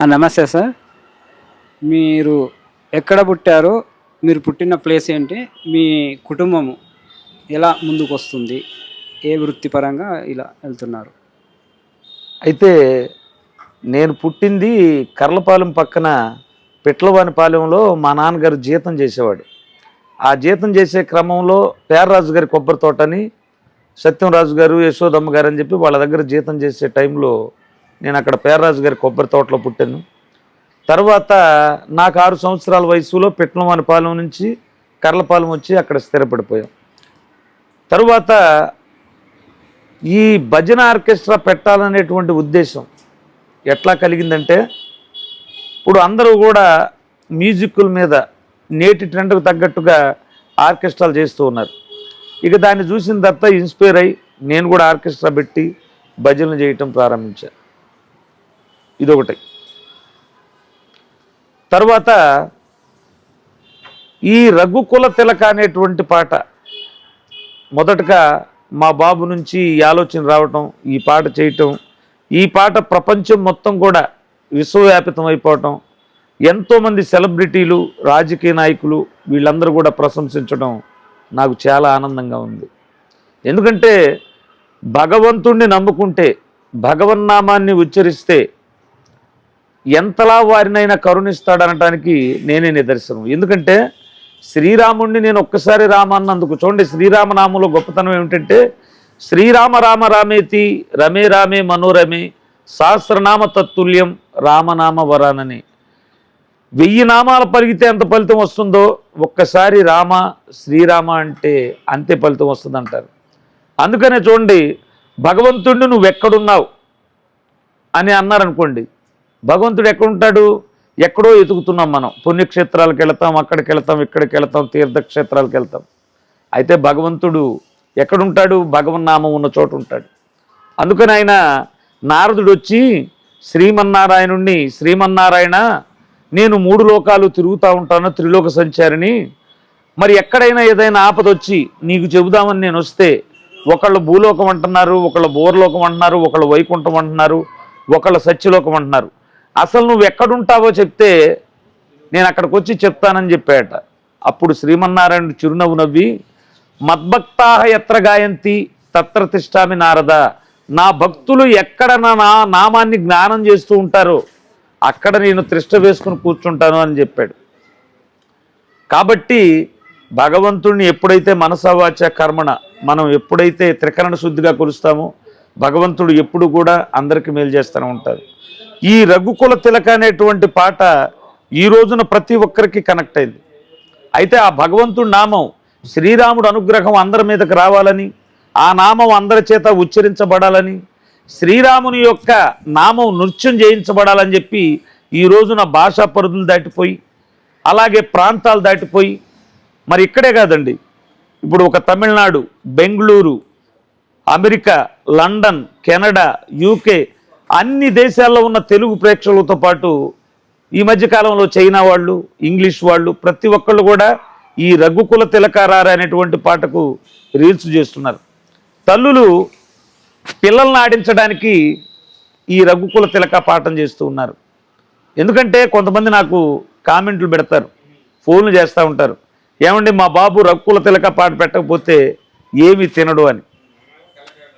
నమస్తే సార్. మీరు ఎక్కడ పుట్టారు మీరు పుట్టిన ప్లేస్ ఏంటి మీ కుటుంబము ఎలా ముందుకు వస్తుంది ఏ వృత్తిపరంగా ఇలా వెళ్తున్నారు? అయితే నేను పుట్టింది కర్లపాలెం పక్కన పిట్లవానిపాలెంలో మా నాన్నగారు జీతం చేసేవాడు. ఆ జీతం చేసే క్రమంలో పేర్రాజు గారి కొబ్బరి తోటని సత్యంరాజు గారు యశోదమ్మ గారు అని చెప్పి వాళ్ళ దగ్గర జీతం చేసే టైంలో నేను అక్కడ పేర్రాజు గారి కొబ్బరి తోటలో పుట్టాను. తర్వాత నాకు ఆరు సంవత్సరాల వయసులో పిట్లవానిపాలెం నుంచి కర్లపాలెం వచ్చి అక్కడ స్థిరపడిపోయాం. తరువాత ఈ భజన ఆర్కెస్ట్రా పెట్టాలనేటువంటి ఉద్దేశం ఎట్లా కలిగిందంటే ఇప్పుడు అందరూ కూడా మ్యూజిక్కుల మీద నేటి ట్రెండ్కు తగ్గట్టుగా ఆర్కెస్ట్రాలు చేస్తూ ఉన్నారు. ఇక దాన్ని చూసిన తర్వాత ఇన్స్పైర్ అయ్యి నేను కూడా ఆర్కెస్ట్రా పెట్టి భజనలు చేయటం ప్రారంభించాను. ఇదొకటి. తర్వాత ఈ రఘుకుల తిలక అనేటువంటి పాట మొదటగా మా బాబు నుంచి ఈ ఆలోచన రావటం ఈ పాట చేయటం ఈ పాట ప్రపంచం మొత్తం కూడా విశ్వవ్యాపితం అయిపోవటం ఎంతోమంది సెలబ్రిటీలు రాజకీయ నాయకులు వీళ్ళందరూ కూడా ప్రశంసించడం నాకు చాలా ఆనందంగా ఉంది. ఎందుకంటే భగవంతుణ్ణి నమ్ముకుంటే భగవన్నామాన్ని ఉచ్చరిస్తే ఎంతలా వారినైనా కరుణిస్తాడనటానికి నేనే నిదర్శనం. ఎందుకంటే శ్రీరాముణ్ణి నేను ఒక్కసారి రామ అన్నందుకు చూడండి శ్రీరామనామంలో గొప్పతనం ఏమిటంటే శ్రీరామ రామ రామేతి రమే రామే మనోరమే సహస్రనామ తత్తుల్యం రామనామ వరానని. వెయ్యి నామాలు పలిగితే ఎంత ఫలితం వస్తుందో ఒక్కసారి రామ శ్రీరామ అంటే అంతే ఫలితం వస్తుందంటారు. అందుకనే చూడండి భగవంతుడిని నువ్వు ఎక్కడున్నావు అని అన్నారనుకోండి భగవంతుడు ఎక్కడుంటాడు? ఎక్కడో ఎతుకుతున్నాం మనం. పుణ్యక్షేత్రాలకు వెళతాం అక్కడికి వెళతాం ఇక్కడికి వెళతాం తీర్థక్షేత్రాలకు వెళ్తాం. అయితే భగవంతుడు ఎక్కడుంటాడు? భగవన్నామం ఉన్న చోటు ఉంటాడు. అందుకని ఆయన నారదుడు వచ్చి శ్రీమన్నారాయణుణ్ణి శ్రీమన్నారాయణ నేను మూడు లోకాలు తిరుగుతూ ఉంటాను త్రిలోక సంచారిని మరి ఎక్కడైనా ఏదైనా ఆపద వచ్చి నీకు చెబుదామని నేను వస్తే ఒకళ్ళు భూలోకం అంటున్నారు ఒకళ్ళు బోర్లోకం అంటున్నారు ఒకళ్ళు వైకుంఠం అంటున్నారు ఒకళ్ళు సత్యలోకం అంటున్నారు. అసలు నువ్వు ఎక్కడుంటావో చెప్తే నేను అక్కడికి వచ్చి చెప్తానని చెప్పాట అప్పుడు శ్రీమన్నారాయణుడు చిరునవ్వు నవ్వి మద్భక్తాహ ఎత్ర గాయంతి తత్ర తిష్టామి నారద. నా భక్తులు ఎక్కడ నా నా- నామాన్ని జ్ఞానం చేస్తూ ఉంటారో అక్కడ నేను త్రిష్ట వేసుకుని కూర్చుంటాను అని చెప్పాడు. కాబట్టి భగవంతుణ్ణి ఎప్పుడైతే మనసవాచ కర్మణ మనం ఎప్పుడైతే త్రికరణ శుద్ధిగా కొలుస్తామో భగవంతుడు ఎప్పుడు కూడా అందరికీ మేలు చేస్తూనే ఉంటారు ఈ రఘుకుల తిలక అనేటువంటి పాట ఈ రోజున ప్రతి ఒక్కరికి కనెక్ట్ అయింది. అయితే ఆ భగవంతుడి నామం శ్రీరాముడు అనుగ్రహం అందరి మీదకి రావాలని ఆ నామం అందరి చేత ఉచ్చరించబడాలని శ్రీరాముని యొక్క నామం నృత్యం చేయించబడాలని చెప్పి ఈ రోజున భాషా పరిధులు దాటిపోయి అలాగే ప్రాంతాలు దాటిపోయి మరి ఇక్కడే కాదండి. ఇప్పుడు ఒక Tamil Nadu Bengaluru America London Canada UK అన్ని దేశాల్లో ఉన్న తెలుగు ప్రేక్షకులతో పాటు ఈ మధ్యకాలంలో చైనా వాళ్ళు ఇంగ్లీష్ వాళ్ళు ప్రతి ఒక్కళ్ళు కూడా ఈ రఘుకుల తిలకారార అనేటువంటి పాటకు రీల్స్ చేస్తున్నారు. తల్లులు పిల్లల్ని ఆడించడానికి ఈ రఘుకుల తిలక పాఠం చేస్తూ ఉన్నారు. ఎందుకంటే కొంతమంది నాకు కామెంట్లు పెడతారు ఫోన్లు చేస్తూ ఉంటారు. ఏమండి మా బాబు రఘుకుల తిలక పాట పెట్టకపోతే ఏమి తినడు అని.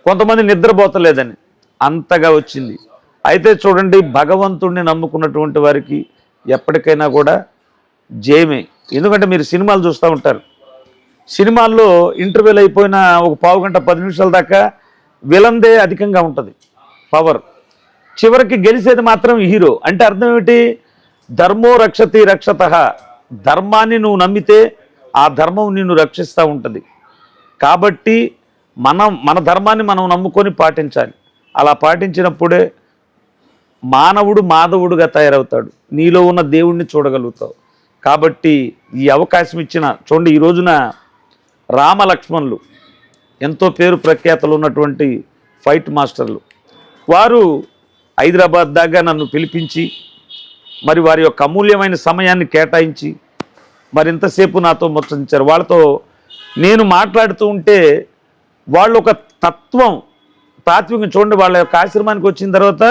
కొంతమంది నిద్రపోతలేదని. అంతగా వచ్చింది. అయితే చూడండి భగవంతుణ్ణి నమ్ముకున్నటువంటి వారికి ఎప్పటికైనా కూడా జయమే. ఎందుకంటే మీరు సినిమాలు చూస్తూ ఉంటారు. సినిమాల్లో ఇంటర్వ్యూలు అయిపోయిన ఒక పావు గంట పది నిమిషాల దాకా విలందే అధికంగా ఉంటుంది. పవర్. చివరికి గెలిచేది మాత్రం హీరో. అంటే అర్థం ఏమిటి? ధర్మో రక్షతి రక్షత. ధర్మాన్ని నువ్వు నమ్మితే ఆ ధర్మం నిన్ను రక్షిస్తూ ఉంటుంది. కాబట్టి మనం మన ధర్మాన్ని మనం నమ్ముకొని పాటించాలి. అలా పాటించినప్పుడే మానవుడు మాధవుడుగా తయారవుతాడు. నీలో ఉన్న దేవుణ్ణి చూడగలుగుతావు. కాబట్టి ఈ అవకాశం ఇచ్చిన చూడండి ఈ రోజున రామలక్ష్మణులు ఎంతో పేరు ప్రఖ్యాతలు ఉన్నటువంటి ఫైట్ మాస్టర్లు. వారు హైదరాబాద్ దాకా నన్ను పిలిపించి మరి వారి యొక్క అమూల్యమైన సమయాన్ని కేటాయించి మరింతసేపు నాతో ముచ్చరించారు వాళ్ళతో నేను మాట్లాడుతూ ఉంటే వాళ్ళు ఒక తత్వం తాత్వికం చూడండి వాళ్ళ యొక్క ఆశ్రమానికి వచ్చిన తర్వాత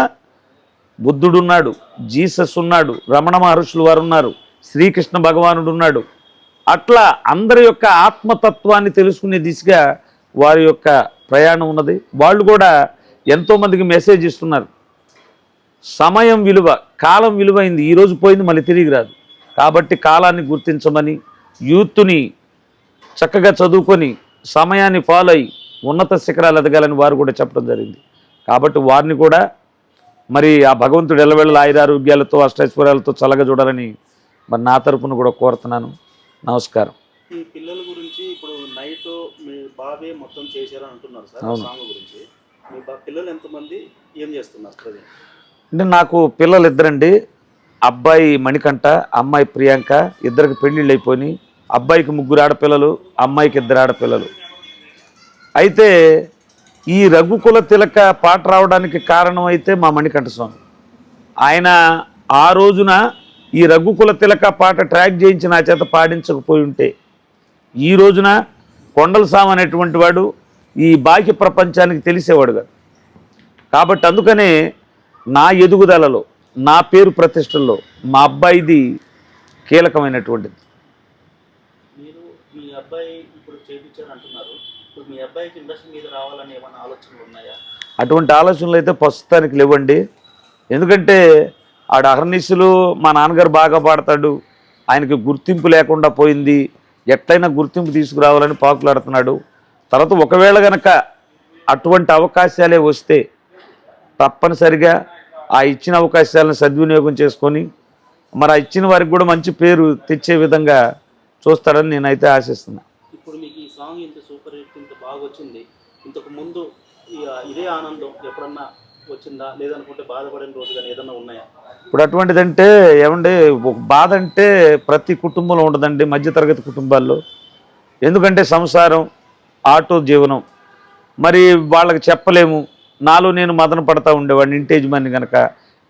బుద్ధుడున్నాడు జీసస్ ఉన్నాడు రమణ మహర్షులు వారు ఉన్నారు శ్రీకృష్ణ భగవానుడు ఉన్నాడు. అట్లా అందరి యొక్క ఆత్మతత్వాన్ని తెలుసుకునే దిశగా వారి యొక్క ప్రయాణం ఉన్నది. వాళ్ళు కూడా ఎంతోమందికి మెసేజ్ ఇస్తున్నారు. సమయం విలువ కాలం విలువైంది ఈరోజు పోయింది మళ్ళీ తిరిగి రాదు. కాబట్టి కాలాన్ని గుర్తించమని యూత్ని చక్కగా చదువుకొని సమయాన్ని ఫాలో అయ్యి ఉన్నత శిఖరాలు ఎదగాలని వారు కూడా చెప్పడం జరిగింది. కాబట్టి వారిని కూడా మరి ఆ భగవంతుడు ఎల్లవెళ్ళ ఆయురారోగ్యాలతో అష్టైశ్వర్యాలతో చల్లగా చూడాలని మరి నా తరపున కూడా కోరుతున్నాను. నమస్కారం. ఈ పిల్లల గురించి ఇప్పుడు నైట్ మీ బాబే మొత్తం చేశారని అంటున్నారు సార్ ఆ అవును. సాంగ్ గురించి. మీ బా పిల్లలు ఎంతమంది ఏం చేస్తున్నారు ప్రజెంట్? అంటే నాకు పిల్లలు ఇద్దరండి అబ్బాయి మణికంఠ అమ్మాయి ప్రియాంక ఇద్దరికి పెళ్ళిళ్ళు అయిపోయి అబ్బాయికి ముగ్గురు ఆడపిల్లలు అమ్మాయికి ఇద్దరు ఆడపిల్లలు. అయితే ఈ రఘుకుల తిలక పాట రావడానికి కారణం అయితే మా మణికంఠస్వామి. ఆయన ఆ రోజున ఈ రఘుకుల తిలక పాట ట్రాక్ చేయించి నా చేత పాడించకపోయి ఉంటే ఈ రోజున కొండల సామ్ అనేటువంటి వాడు ఈ బాహ్య ప్రపంచానికి తెలిసేవాడు కాదు. కాబట్టి అందుకనే నా ఎదుగుదలలో నా పేరు ప్రతిష్టల్లో మా అబ్బాయిది కీలకమైనటువంటిది. మీరు మీ అబ్బాయి ఇప్పుడు చేయించారంటున్నారు ఇప్పుడు మీ అబ్బాయికి ఇండస్ట్రీ మీద రావాలని ఏమైనా ఆలోచనలు ఉన్నాయా? అటువంటి ఆలోచనలు అయితే ప్రస్తుతానికి లేవండి. ఎందుకంటే ఆడ అహర్నిశలు మా నాన్నగారు బాగా పాడతాడు. ఆయనకి గుర్తింపు లేకుండా పోయింది. ఎట్లయినా గుర్తింపు తీసుకురావాలని పాకులాడుతున్నాడు. తర్వాత ఒకవేళ గనక అటువంటి అవకాశాలే వస్తే తప్పనిసరిగా ఆ ఇచ్చిన అవకాశాలను సద్వినియోగం చేసుకొని మరి ఆ ఇచ్చిన వారికి కూడా మంచి పేరు తెచ్చే విధంగా చూస్తాడని నేనైతే ఆశిస్తున్నాను సాంగ్ ఇంత సూపర్ హిట్ ఇంత బాగా వచ్చింది. ఇంతకు ముందు ఇదే ఆనందం ఎప్పుడన్నా వచ్చిందా? లేదనుకుంటే బాధపడిన రోజు కానీ ఏదన్నా ఉన్నాయా? ఇప్పుడు అటువంటిదంటే ఏమండి బాధ అంటే ప్రతి కుటుంబంలో ఉండదండి మధ్యతరగతి కుటుంబాల్లో. ఎందుకంటే సంసారం ఆటో జీవనం. మరి వాళ్ళకి చెప్పలేము నాలో నేను మదన పడతా ఉండేవాడిని ఇంటి యజమాని కనుక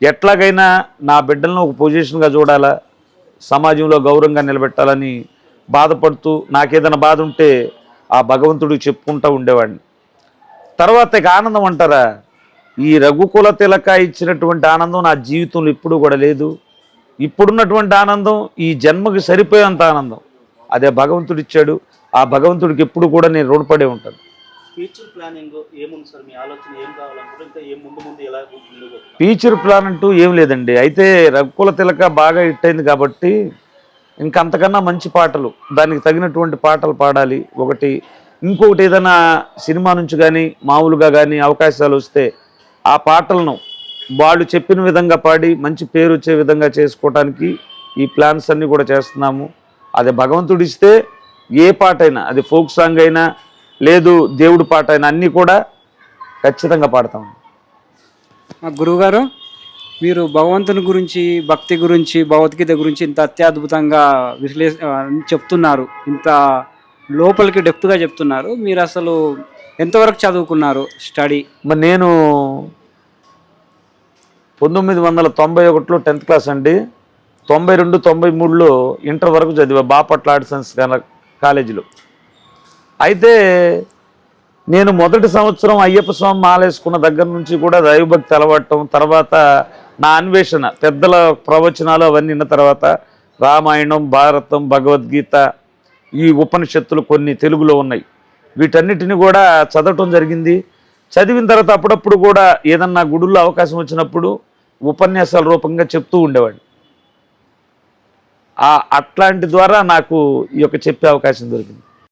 ఎట్లాగైనా నా బిడ్డలను ఒక పొజిషన్గా చూడాలా సమాజంలో గౌరవంగా నిలబెట్టాలని బాధపడుతూ నాకేదైనా బాధ ఉంటే ఆ భగవంతుడికి చెప్పుకుంటూ ఉండేవాడిని. తర్వాత ఇక ఆనందం అంటారా? ఈ రఘుకుల తిలక ఇచ్చినటువంటి ఆనందం నా జీవితంలో ఎప్పుడూ కూడా లేదు. ఇప్పుడున్నటువంటి ఆనందం ఈ జన్మకి సరిపోయేంత ఆనందం. అదే భగవంతుడు ఇచ్చాడు. ఆ భగవంతుడికి ఎప్పుడు కూడా నేను రుణపడే ఉంటాను. ఫ్యూచర్ ప్లానింగ్ ఏముంది సార్? మీ ఆలోచన ఏం కావాలనుకుంటే ఇంకా ఏం ముందు ముందు ఎలా ముందుకు పోతున్నారు? ఫ్యూచర్ ప్లాన్ అంటూ ఏం లేదండి. అయితే రఘుకుల తిలక బాగా హిట్ అయింది కాబట్టి ఇంకా అంతకన్నా మంచి పాటలు దానికి తగినటువంటి పాటలు పాడాలి. ఒకటి ఇంకొకటి ఏదైనా సినిమా నుంచి కానీ మామూలుగా కానీ అవకాశాలు వస్తే ఆ పాటలను వాళ్ళు చెప్పిన విధంగా పాడి మంచి పేరు వచ్చే విధంగా చేసుకోవడానికి ఈ ప్లాన్స్ అన్నీ కూడా చేస్తున్నాము. అది భగవంతుడు ఇస్తే ఏ పాట అయినా అది ఫోక్ సాంగ్ అయినా లేదు దేవుడు పాట అయినా అన్నీ కూడా ఖచ్చితంగా పాడతాము. గురువుగారు? మీరు భగవంతుని గురించి భక్తి గురించి భగవద్గీత గురించి ఇంత అత్యద్భుతంగా విశ్లేష చెప్తున్నారు. ఇంత లోపలికి డెప్త్గా చెప్తున్నారు. మీరు అసలు ఎంతవరకు చదువుకున్నారు స్టడీ? మరి నేను పంతొమ్మిది వందల తొంభై ఒకటిలో టెన్త్ క్లాస్ అండి. తొంభై రెండు తొంభై మూడులో ఇంటర్ వరకు చదివా బాపట్ల ఆర్ట్స్ సైన్స్ కాలేజీలో. అయితే నేను మొదటి సంవత్సరం అయ్యప్ప స్వామి మాలేసుకున్న దగ్గర నుంచి కూడా దైవభక్తి అలవాటం తర్వాత నా అన్వేషణ పెద్దల ప్రవచనాలు అవన్నీ విన్న తర్వాత రామాయణం భారతం భగవద్గీత ఈ ఉపనిషత్తులు కొన్ని తెలుగులో ఉన్నాయి. వీటన్నిటిని కూడా చదవటం జరిగింది. చదివిన తర్వాత అప్పుడప్పుడు కూడా ఏదన్నా గుడుల్లో అవకాశం వచ్చినప్పుడు ఉపన్యాసాల రూపంగా చెప్తూ ఉండేవాడు ఆ అట్లాంటి ద్వారా నాకు ఈ యొక్క చెప్పే అవకాశం దొరికింది.